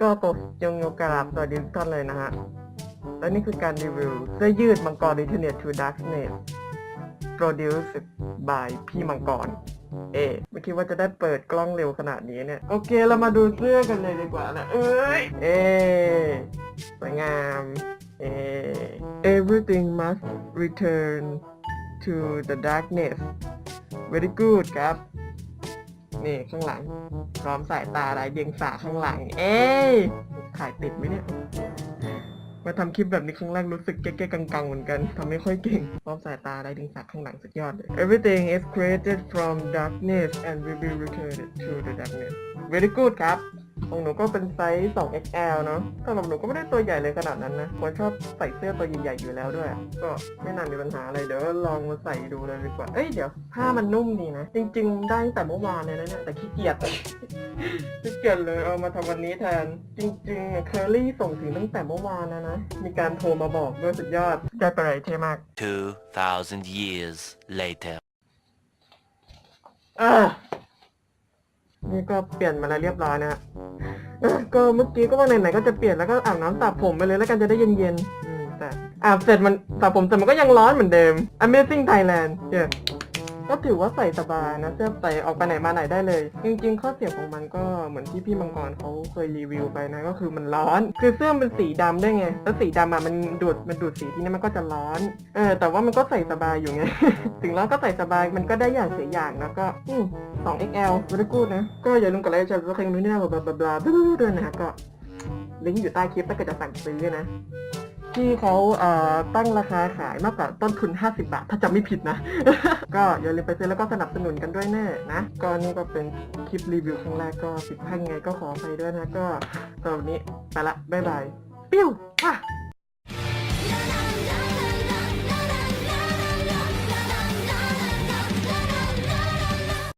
ก็ตกจงยกกราบตัวดิสตันเลยนะฮะ และนี่คือการรีวิวเสื้อยืดมังกร Internet to Darkness Produced by พี่มังกร เอ๊ะไม่คิดว่าจะได้เปิดกล้องเร็วขนาดนี้เนี่ย โอเคเรามาดูเสื้อกันเลยดีกว่านะ เอ้ย เอ๊ะสวยงาม เอ๊ะ everything must return to the darkness very good ครับ นี่ข้างหลังพร้อมสายตาลายเดียงสาข้างหลัง เอ้ยถ่ายติดไหมเนี่ย มาทำคลิปแบบนี้ครั้งแรกรู้สึกเก๊ๆกังๆเหมือนกันทำไม่ค่อยเก่งพร้อมสายตาลายเดียงสาข้างหลังสุดยอดเลย Everything is created from darkness and will be returned to the darkness very good ครับ ของหนูก็เป็นไซส์ 2XL เนาะสำหรับหนูก็ไม่ได้ตัวใหญ่เลยขนาดนั้นนะคนชอบใส่เสื้อตัวใหญ่ๆอยู่แล้วด้วย ก็ไม่น่ามีปัญหาอะไร เดี๋ยวลองมาใส่ดูเลยดีกว่า เอ้ยเดี๋ยวผ้ามันนุ่มดีนะ จริง ๆ ได้ตั้งแต่เมื่อวานเลยนะเนี่ยแต่ขี้เกียจขี้เกียจเลยเอามาทำวันนี้แทน จริงๆเคอรี่ส่งถึงตั้งแต่เมื่อวานแล้วนะ มีการโทรมาบอกด้วยสุดยอดได้ไปอะไรเท่มาก 2,000 years later. อะ นี่ก็เปลี่ยนมาแล้วเรียบร้อยนะฮะก็เมื่อกี้ก็ว่าไหนๆก็จะเปลี่ยนแล้วก็อาบน้ำสระผมไปเลยแล้วกันจะได้เย็นๆอืมแต่อาบเสร็จมันสระผมเสร็จมันก็ยังร้อนเหมือนเดิม Amazing Thailand เย้ ก็ถือว่าใส่สบายนะเสื้อใส่ออกไปไหนมาไหนได้เลย จริงๆ ข้อเสียของมันก็เหมือนที่พี่มังกรเขาเคยรีวิวไปนะก็คือมันร้อน คือเสื้อมันสีดำได้วยไง แล้วสีดำอะมันดูดมันดูดสีที่นี่มันก็จะร้อน เออ แต่ว่ามันก็ใส่สบายอยู่ไง ถึงร้อนก็ใส่สบายมันก็ได้อย่างเสียอย่างนะก็อืม 2XL ไม่ได้กูดนะ ก็อย่าลืมกดไลค์แชร์ซับสไครต์นู้นนี่นะบลาบลาบลาด้วยนะฮะก็ลิงก์อยู่ใต้คลิปถ้าเกิดจะสั่งซื้อนะ ที่เขาเตั้งราคาขายมากกว่าต้นทุน 50 บาท ถ้าจำไม่ผิดนะ ก็อย่าลืมไปซื้อแล้วก็สนับสนุนกันด้วยแน่นะก็นี่ก็เป็นคลิปรีวิวครั้งแรกก็ผิดพลาดไงก็ขอไปด้วยนะ ก็สำหรับวันนี้ไปละบ๊ายบายปิ้วว่ะ